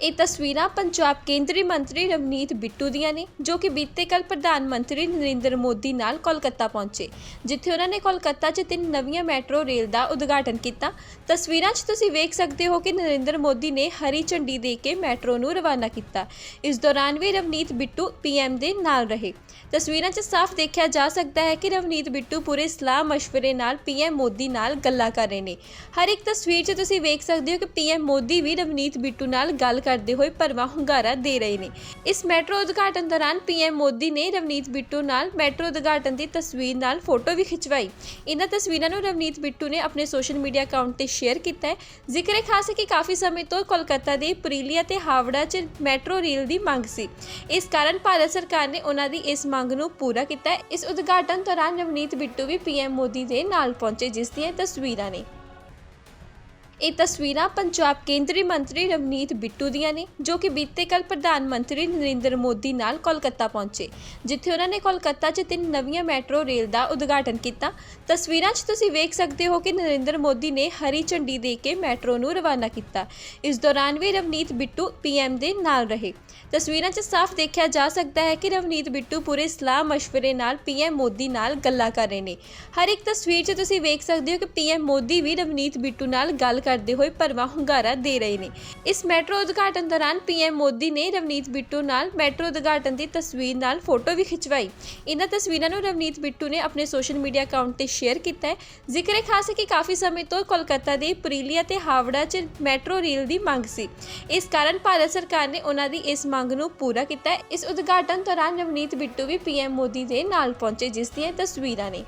ਇਹ ਤਸਵੀਰਾਂ ਪੰਜਾਬ ਕੇਂਦਰੀ ਮੰਤਰੀ ਰਵਨੀਤ ਬਿੱਟੂ ਦੀਆਂ ਨੇ, ਜੋ ਕਿ ਬੀਤੇ ਕੱਲ ਪ੍ਰਧਾਨ ਮੰਤਰੀ ਨਰਿੰਦਰ ਮੋਦੀ ਨਾਲ ਕੋਲਕਾਤਾ ਪਹੁੰਚੇ, ਜਿੱਥੇ ਉਹਨਾਂ ਨੇ ਕੋਲਕਾਤਾ 'ਚ ਤਿੰਨ ਨਵੀਆਂ ਮੈਟਰੋ ਰੇਲ ਦਾ ਉਦਘਾਟਨ ਕੀਤਾ। ਤਸਵੀਰਾਂ 'ਚ ਤੁਸੀਂ ਵੇਖ ਸਕਦੇ ਹੋ ਕਿ ਨਰਿੰਦਰ ਮੋਦੀ ਨੇ ਹਰੀ ਝੰਡੀ ਦੇ ਕੇ ਮੈਟਰੋ ਨੂੰ ਰਵਾਨਾ ਕੀਤਾ। ਇਸ ਦੌਰਾਨ ਵੀ ਰਵਨੀਤ ਬਿੱਟੂ ਪੀਐਮ ਦੇ ਨਾਲ ਰਹੇ। ਤਸਵੀਰਾਂ 'ਚ ਸਾਫ਼ ਦੇਖਿਆ ਜਾ ਸਕਦਾ ਹੈ ਕਿ ਰਵਨੀਤ ਬਿੱਟੂ ਪੂਰੇ ਸਲਾਹ مشਵਰੇ ਨਾਲ ਪੀਐਮ ਮੋਦੀ ਨਾਲ ਗੱਲਾਂ ਕਰ ਰਹੇ ਨੇ। ਹਰ ਇੱਕ ਤਸਵੀਰ 'ਚ ਤੁਸੀਂ ਵੇਖ ਸਕਦੇ ਹੋ ਕਿ ਪੀਐਮ ਮੋਦੀ ਵੀ ਰਵਨੀਤ ਬਿੱਟੂ ਨਾਲ ਗੱਲ ਕਰਦੇ ਹੋਏ ਭਰਵਾਂ ਹੁੰਗਾਰਾ ਦੇ ਰਹੇ ਨੇ। ਇਸ ਮੈਟਰੋ ਉਦਘਾਟਨ ਦੌਰਾਨ ਪੀਐਮ ਮੋਦੀ ਨੇ ਰਵਨੀਤ ਬਿੱਟੂ ਨਾਲ ਮੈਟਰੋ ਉਦਘਾਟਨ ਦੀ ਤਸਵੀਰ ਨਾਲ ਫੋਟੋ ਵੀ ਖਿਚਵਾਈ। ਇਹਨਾਂ ਤਸਵੀਰਾਂ ਨੂੰ ਰਵਨੀਤ ਬਿੱਟੂ ਨੇ ਆਪਣੇ ਸੋਸ਼ਲ ਮੀਡੀਆ ਅਕਾਊਂਟ ਤੇ ਸ਼ੇਅਰ ਕੀਤਾ ਹੈ। ਜ਼ਿਕਰ ਹੈ ਖਾਸ ਹੈ ਕਿ ਕਾਫੀ ਸਮੇਂ ਤੋਂ ਕੋਲਕਾਤਾ ਦੇ ਪੁਰੀਲੀਆ ਤੇ ਹਾਵੜਾ 'ਚ ਮੈਟਰੋ ਰੇਲ ਦੀ ਮੰਗ ਸੀ। ਇਸ ਕਾਰਨ ਭਾਰਤ ਸਰਕਾਰ ਨੇ ਉਹਨਾਂ ਦੀ ਇਸ ਮੰਗ ਨੂੰ ਪੂਰਾ ਕੀਤਾ ਹੈ। ਇਸ ਉਦਘਾਟਨ ਦੌਰਾਨ ਰਵਨੀਤ ਬਿੱਟੂ ਵੀ ਪੀਐਮ ਮੋਦੀ ਦੇ ਨਾਲ ਪਹੁੰਚੇ, ਜਿਸ ਦੀਆਂ ਤਸਵੀਰਾਂ ਨੇ। ਇਹ ਤਸਵੀਰਾਂ ਪੰਜਾਬ ਕੇਂਦਰੀ ਮੰਤਰੀ ਰਵਨੀਤ ਬਿੱਟੂ ਦੀਆਂ ਨੇ, ਜੋ ਕਿ ਬੀਤੇ ਕੱਲ ਪ੍ਰਧਾਨ ਮੰਤਰੀ ਨਰਿੰਦਰ ਮੋਦੀ ਨਾਲ ਕੋਲਕਾਤਾ ਪਹੁੰਚੇ, ਜਿੱਥੇ ਉਹਨਾਂ ਨੇ ਕੋਲਕਾਤਾ 'ਚ ਤਿੰਨ ਨਵੀਆਂ ਮੈਟਰੋ ਰੇਲ ਦਾ ਉਦਘਾਟਨ ਕੀਤਾ। ਤਸਵੀਰਾਂ 'ਚ ਤੁਸੀਂ ਵੇਖ ਸਕਦੇ ਹੋ ਕਿ ਨਰਿੰਦਰ ਮੋਦੀ ਨੇ ਹਰੀ ਝੰਡੀ ਦੇ ਕੇ ਮੈਟਰੋ ਨੂੰ ਰਵਾਨਾ ਕੀਤਾ। ਇਸ ਦੌਰਾਨ ਵੀ ਰਵਨੀਤ ਬਿੱਟੂ ਪੀਐਮ ਦੇ ਨਾਲ ਰਹੇ। ਤਸਵੀਰਾਂ 'ਚ ਸਾਫ਼ ਦੇਖਿਆ ਜਾ ਸਕਦਾ ਹੈ ਕਿ ਰਵਨੀਤ ਬਿੱਟੂ ਪੂਰੇ ਸਲਾਹ مشਵਰੇ ਨਾਲ ਪੀਐਮ ਮੋਦੀ ਨਾਲ ਗੱਲਾਂ ਕਰ ਰਹੇ ਨੇ। ਹਰ ਇੱਕ ਤਸਵੀਰ 'ਚ ਤੁਸੀਂ ਵੇਖ ਸਕਦੇ ਹੋ ਕਿ ਪੀਐਮ ਮੋਦੀ ਵੀ ਰਵਨੀਤ ਬਿੱਟੂ ਨਾਲ ਗੱਲ ਕਰਦੇ ਹੋਏ ਭਰਵਾਂ ਹੁੰਗਾਰਾ ਦੇ ਰਹੇ ਨੇ। ਇਸ ਮੈਟਰੋ ਉਦਘਾਟਨ ਦੌਰਾਨ ਪੀਐਮ ਮੋਦੀ ਨੇ ਰਵਨੀਤ ਬਿੱਟੂ ਨਾਲ ਮੈਟਰੋ ਉਦਘਾਟਨ ਦੀ ਤਸਵੀਰ ਨਾਲ ਫੋਟੋ ਵੀ ਖਿਚਵਾਈ। ਇਹਨਾਂ ਤਸਵੀਰਾਂ ਨੂੰ ਰਵਨੀਤ ਬਿੱਟੂ ਨੇ ਆਪਣੇ ਸੋਸ਼ਲ ਮੀਡੀਆ ਅਕਾਊਂਟ ਤੇ ਸ਼ੇਅਰ ਕੀਤਾ ਹੈ। ਜ਼ਿਕਰ ਹੈ ਖਾਸ ਹੈ ਕਿ ਕਾਫੀ ਸਮੇਂ ਤੋਂ ਕੋਲਕਾਤਾ ਦੇ ਪੁਰੀਲੀਆ ਤੇ ਹਾਵੜਾ 'ਚ ਮੈਟਰੋ ਰੇਲ ਦੀ ਮੰਗ ਸੀ। ਇਸ ਕਾਰਨ ਭਾਰਤ ਸਰਕਾਰ ਨੇ ਉਹਨਾਂ ਦੀ ਇਸ ਮੰਗ ਨੂੰ ਪੂਰਾ ਕੀਤਾ ਹੈ। ਇਸ ਉਦਘਾਟਨ ਦੌਰਾਨ ਰਵਨੀਤ ਬਿੱਟੂ ਵੀ ਪੀਐਮ ਮੋਦੀ ਦੇ ਨਾਲ ਪਹੁੰਚੇ, ਜਿਸ ਦੀਆਂ ਤਸਵੀਰਾਂ ਨੇ।